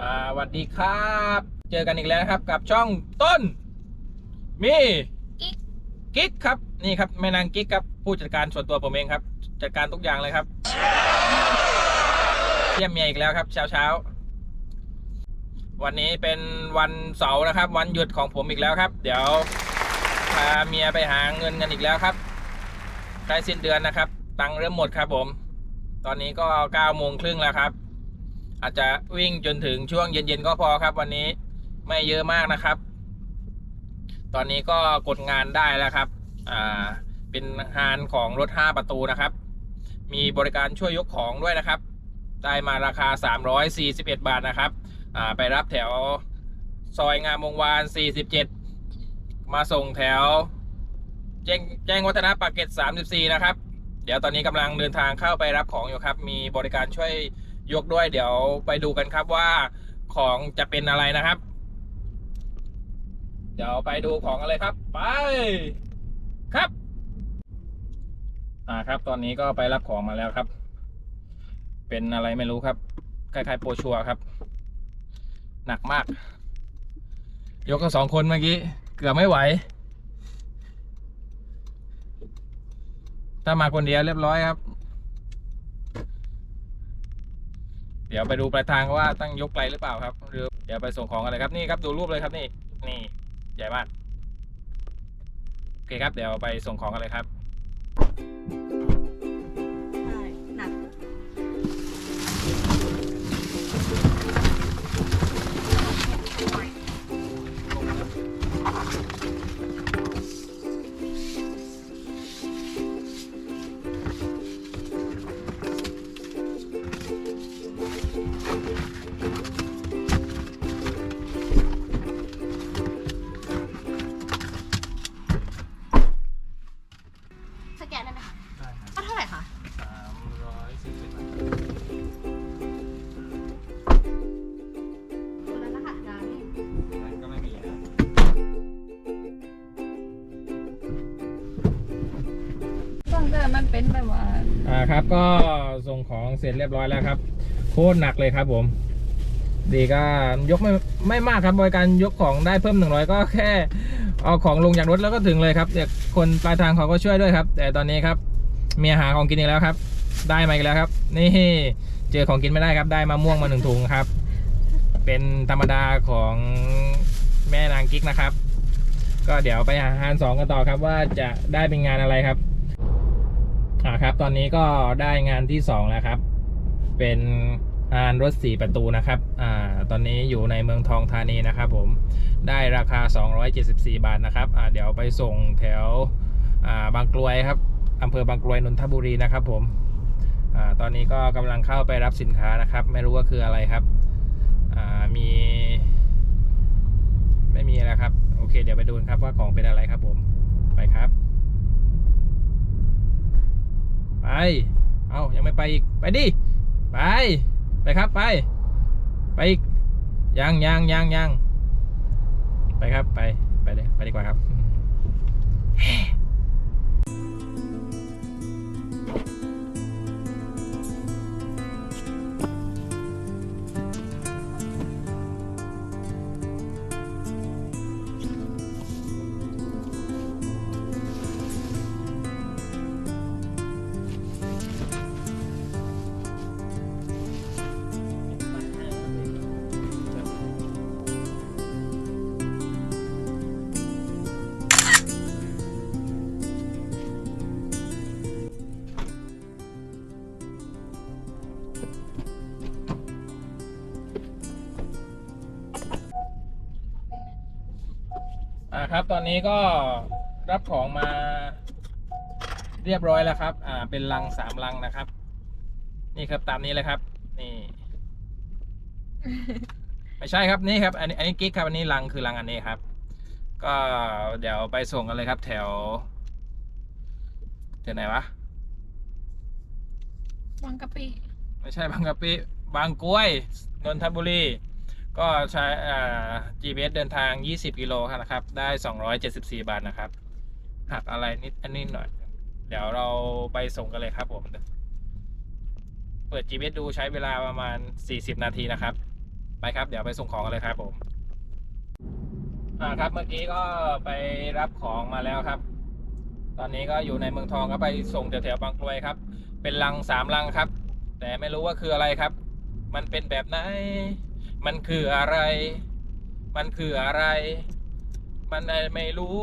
อ่าสวัสดีครับ เจอกันอีกแล้วนะครับกับช่องต้น มีกิ๊กกิ๊กครับนี่ครับแม่นางกิ๊กครับผู้จัดการส่วนตัวผมเองครับ จัดการทุกอย่างเลยครับเยี่ยมเมียอีกแล้วครับเช้าเช้าๆวันนี้เป็นวันเสาร์นะครับ วันหยุดของผมอีกแล้วครับ เดี๋ยวพาเมียไปหาเงินกันอีกแล้วครับใกล้สิ้นเดือนนะครับ ตังค์เริ่มหมดครับผม ตอนนี้ก็เก้าโมงครึ่งแล้วครับ อาจจะวิ่งจนถึงช่วงเย็นๆก็พอครับ วันนี้ไม่เยอะมากนะครับ ตอนนี้ก็กดงานได้แล้วครับ อ่า เป็นงานของรถ 5 ประตูนะครับ มีบริการช่วยยกของด้วยนะครับ ได้มาราคา 341 บาทนะครับ อ่า ไปรับแถวซอยงามวงวาน 47 มาส่งแถว แจ้งแจ้งวัฒนะปากเกร็ด34 นะครับ เดี๋ยวตอนนี้กำลังเดินทางเข้าไปรับของอยู่ครับ มีบริการช่วย ยกด้วยเดี๋ยวไปดูกันครับว่าของจะเป็นอะไรนะครับ เดี๋ยวไปดูของกันเลยครับ ไปครับอ่าครับ ตอนนี้ก็ไปรับของมาแล้วครับ เป็นอะไรไม่รู้ครับคล้ายๆโปรชัวครับ หนักมาก ยกกันสองคนเมื่อกี้ เกือบไม่ไหว ถ้ามาคนเดียวเรียบร้อยครับ เดี๋ยวไปดูปลายทางว่าตั้งยกไกลหรือเปล่าครับหรือเดี๋ยวไปส่งของกันเลยครับนี่ครับดูรูปเลยครับนี่นี่ใหญ่มากโอเคครับเดี๋ยวไปส่งของกันเลยครับ เป็นแบบว่าอ่าครับก็ส่งของเสร็จเรียบร้อยแล้วครับ โคตรหนักเลยครับผม ดีก็ยกไม่ไม่มากครับบริการยกของได้เพิ่มหนึ่งร้อยก็แค่เอาของลงจากรถแล้วก็ถึงเลยครับเด็กคนปลายทางเขาก็ช่วยด้วยครับ แต่ตอนนี้ครับเมียหาของกินอีกแล้วครับ ได้มาอีกแล้วครับ นี่เจอของกินไม่ได้ครับ ได้มาม่วงมาหนึ่งถุงครับ เป็นธรรมดาของแม่นางกิ๊กนะครับ ก็เดี๋ยวไปหาอาหารสองกันต่อครับว่าจะได้เป็นงานอะไรครับ อ่าครับ ตอนนี้ก็ได้งานที่สองแล้วครับ เป็นงานรถสี่ประตูนะครับ อ่า ตอนนี้อยู่ในเมืองทองธานีนะครับ ผม ได้ราคา 274 บาทนะครับ อ่า เดี๋ยวไปส่งแถว อ่า บางกลวยครับอำเภอบางกลวยนนทบุรีนะครับ ผม อ่า ตอนนี้ก็กำลังเข้าไปรับสินค้านะครับ ไม่รู้ว่าคืออะไรครับ อ่า มี ไม่มีแล้วครับ โอเค เดี๋ยวไปดูครับว่าของเป็นอะไรครับผม ไปครับ ไป เอายังไม่ไปอีก ไปดิ ไป ไปครับไป ไปอีกยังยังยังยังไปครับไป ไปเลยไปดีกว่าครับ ครับ ตอนนี้ก็รับของมาเรียบร้อยแล้วครับ อ่า เป็นลังสามลังนะครับ นี่ครับตามนี้เลยครับ นี่ ไม่ใช่ครับนี่ครับ อันนี้อันนี้กิ๊กครับอันนี้ลังคือลังอันนี้ครับ ก็เดี๋ยวไปส่งกันเลยครับ แถวแถวไหนวะบางกะปิไม่ใช่บางกะปิบางกล้วยนนทบุรี ก็ใช้อ่า GPS เดินทาง 20 กิโลครับนะครับ ได้ 274 บาทนะครับ หักอะไรนิดอันนี้หน่อย เดี๋ยวเราไปส่งกันเลยครับผม เปิด GPS ดูใช้เวลาประมาณ 40 นาทีนะครับ ไปครับ เดี๋ยวไปส่งของกันเลยครับผมอ่าครับเมื่อกี้ก็ไปรับของมาแล้วครับ ตอนนี้ก็อยู่ในเมืองทองก็ไปส่งแถวๆบางกรวยครับ เป็นลังสามลังครับ แต่ไม่รู้ว่าคืออะไรครับ มันเป็นแบบไหน มันคืออะไร มันคืออะไร มันไม่รู้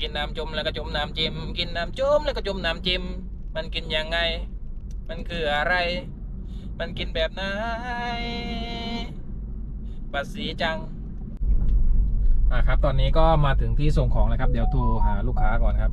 กินน้ำจมแล้วก็จมน้ำจิ้มกินน้ำจมแล้วก็จมน้ำจิ้มมันกินยังไง มันคืออะไร มันกินแบบไหนปัสสีจังอ่าครับ ตอนนี้ก็มาถึงที่ส่งของแล้วครับ เดี๋ยวโทรหาลูกค้าก่อนครับ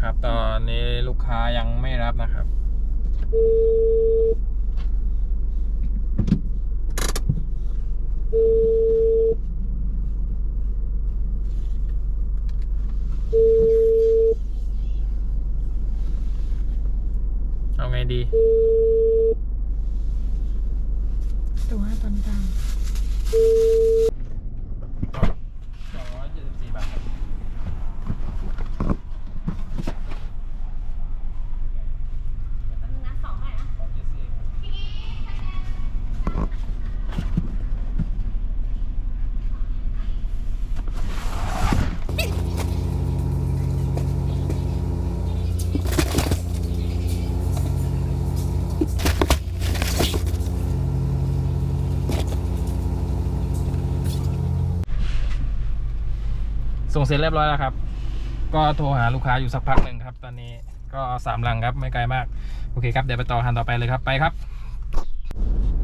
ครับ ตอนนี้ลูกค้ายังไม่รับนะครับ เอาไงดี ตัวตันตันสองร้อยเจ็ดสิบสี่บาทครับ เดี๋ยวแป๊บนึงนะสองให้นะ สองเจ็ดสี่ครับ ส่งเสร็จเรียบร้อยแล้วครับ ก็โทรหาลูกค้าอยู่สักพักหนึ่งครับ ตอนนี้ก็สามลังครับไม่ไกลมาก โอเคครับเดี๋ยวไปต่อคันต่อไปเลยครับไปครับ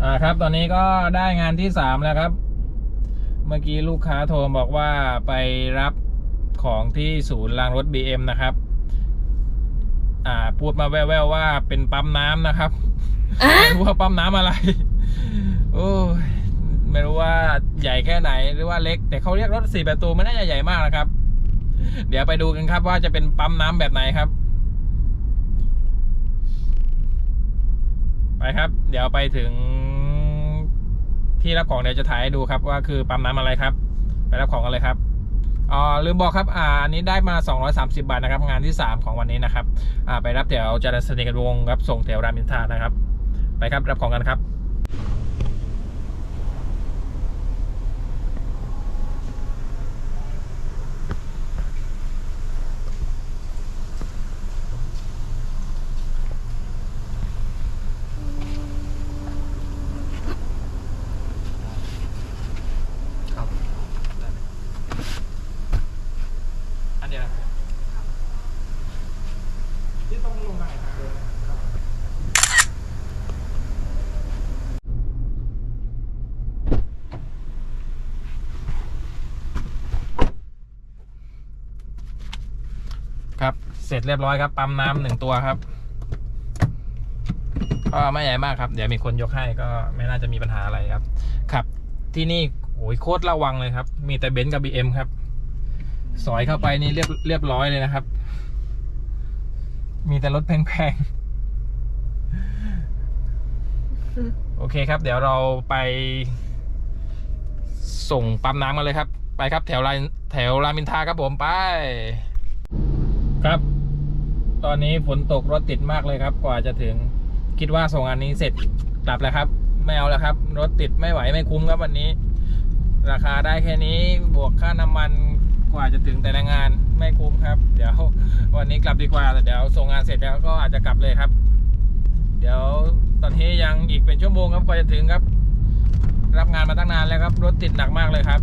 อ่าครับตอนนี้ก็ได้งานที่สามแล้วครับ เมื่อกี้ลูกค้าโทรบอกว่าไปรับของที่ศูนย์รางรถ BM นะครับอ่าพูดมาแว่วๆว่าเป็นปั๊มน้ำนะครับไม่รู้ว่าปั๊มน้ำอะไร โอ้ย ไม่รู้ว่าใหญ่แค่ไหนหรือว่าเล็ก แต่เขาเรียกรถสี่ประตูไม่น่าจะใหญ่มากนะครับ เดี๋ยวไปดูกันครับว่าจะเป็นปั๊มน้ำแบบไหนครับ ไปครับ เดี๋ยวไปถึง ที่รับของเดี๋ยวจะถ่ายให้ดูครับ ว่าคือปั๊มน้ำอะไรครับ ไปรับของกันเลยครับอ๋อลืมบอกครับ อ่าอันนี้ได้มา 230 บาทนะครับ งานที่ 3 ของวันนี้นะครับ อ่า ไปรับแถวจรัญสนิกันวงครับ ส่งแถวรามอินทรานะครับ ไปครับ รับของกันครับได้ไหมอันเดียวนะครับที่ต้องลงทางไหนทางเดินนะครับ ค เสร็จเรียบร้อยครับ ปั๊มน้ำหนึ่งตัวครับ ก็ไม่ใหญ่มากครับ เดี๋ยวมีคนยกให้ก็ไม่น่าจะมีปัญหาอะไรครับ ขับที่นี่โอ้ยโคตรระวังเลยครับ มีแต่เบนซ์กับบีเอ็มครับ สอยเข้าไปนี่เรียบเรียบร้อยเลยนะครับ มีแต่รถแพงๆ โอเคครับ เดี๋ยวเราไปส่งปั๊มน้ำกันเลยครับ ไปครับแถวรามแถวรามอินทราครับผมไป ครับ ตอนนี้ฝนตกรถติดมากเลยครับ กว่าจะถึงคิดว่าส่งอันนี้เสร็จกลับแล้วครับ ไม่เอาแล้วครับ รถติดไม่ไหวไม่คุ้มครับวันนี้ ราคาได้แค่นี้บวกค่าน้ำมันกว่าจะถึงแต่ละงานไม่คุ้มครับ เดี๋ยววันนี้กลับดีกว่าแต่เดี๋ยวส่งงานเสร็จแล้วก็อาจจะกลับเลยครับ เดี๋ยวตอนนี้ยังอีกเป็นชั่วโมงครับกว่าจะถึงครับ รับงานมาตั้งนานแล้วครับ รถติดหนักมากเลยครับ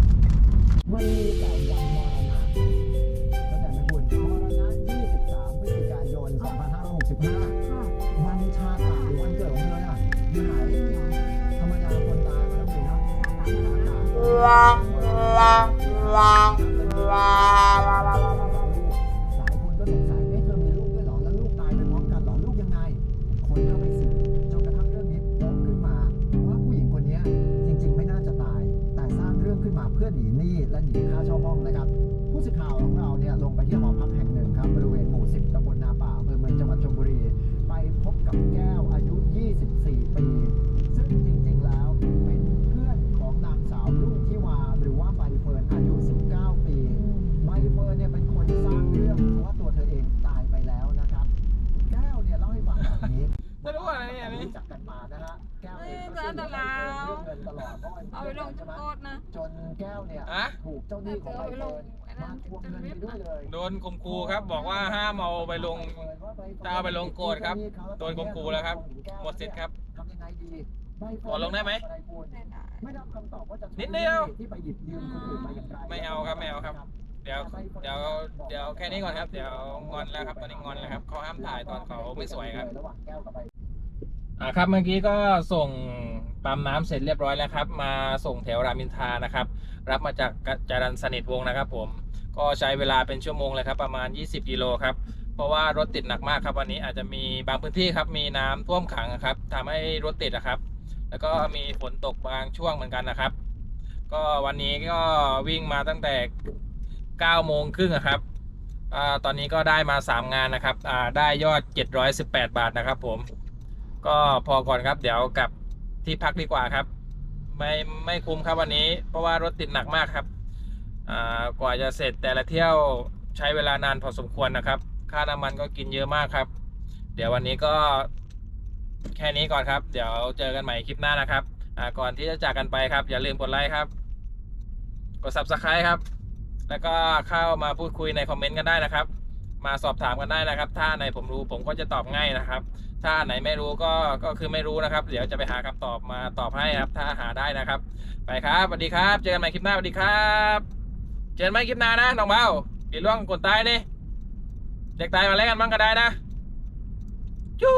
มานะฮะแก้วเองเฮ้ยก็จะอันตรายเรื่องเงินตลอดเพราะว่าเอาไปลงใช่ไหมโทษนะจนแก้วเนี่ยอะถูกเจ้าหนี้ของใบเฟิร์นมาทวงเงินไปด้วยเลยโดนข่มขู่ครับ บอกว่าห้ามเอาไปลงจะเอาไปลงโกรธครับโดนข่มขู่แล้วครับหมดสิทธิ์ครับทำยังไงดีใบเฟิขอลงได้ไหมอะไรคุณไม่ได้ไม่รับคำตอบว่าจะนิดเดียวที่ไปหยิบยืมคนอื่นมาอย่างไรไม่เอาครับไม่เอาครับเดี๋ยวเดี๋ยวเดี๋ยวแค่นี้ก่อนครับ เดี๋ยวงอนแล้วครับตอนนี้งอนแล้วครับเขาห้ามถ่ายตอนเขาไม่สวยครับ อ่าครับเมื่อกี้ก็ส่งปั๊มน้ำเสร็จเรียบร้อยแล้วครับ มาส่งแถวรามินทานะครับ รับมาจากจารันสนิทวงนะครับ ผมก็ใช้เวลาเป็นชั่วโมงเลยครับ ประมาณ 20 กิโลครับ เพราะว่ารถติดหนักมากครับ วันนี้อาจจะมีบางพื้นที่ครับ มีน้ำท่วมขังครับทำให้รถติดนะครับ แล้วก็มีฝนตกบางช่วงเหมือนกันนะครับ ก็วันนี้ก็วิ่งมาตั้งแต่9โมงครึ่งอะครับอตอนนี้ก็ได้มา 3 งานนะครับอ่าได้ยอด 718 บาทนะครับ ผม ก็พอก่อนครับ เดี๋ยวกลับที่พักดีกว่าครับ ไม่ไม่คุ้มครับวันนี้ เพราะว่ารถติดหนักมากครับอ่ากว่าจะเสร็จแต่ละเที่ยวใช้เวลานานพอสมควรนะครับ ค่าน้ำมันก็กินเยอะมากครับ เดี๋ยววันนี้ก็แค่นี้ก่อนครับ เดี๋ยวเจอกันใหม่คลิปหน้านะครับอ่าก่อนที่จะจากกันไปครับ อย่าลืมกดไลค์ครับ กด subscribe ครับ แล้วก็เข้ามาพูดคุยในคอมเมนต์กันได้นะครับ มาสอบถามกันได้นะครับ ถ้าไหนผมรู้ผมก็จะตอบง่ายนะครับ ถ้าไหนไม่รู้ก็ก็คือไม่รู้นะครับ เดี๋ยวจะไปหาคำตอบมาตอบให้ครับ ถ้าหาได้นะครับ ไปครับสวัสดีครับ เจอกันใหม่คลิปหน้าสวัสดีครับ เจอกันใหม่คลิปหน้านะน้องเบาปีล่วงคนตายนี่เด็กตายมาแล้วกันบ้างก็ได้นะจู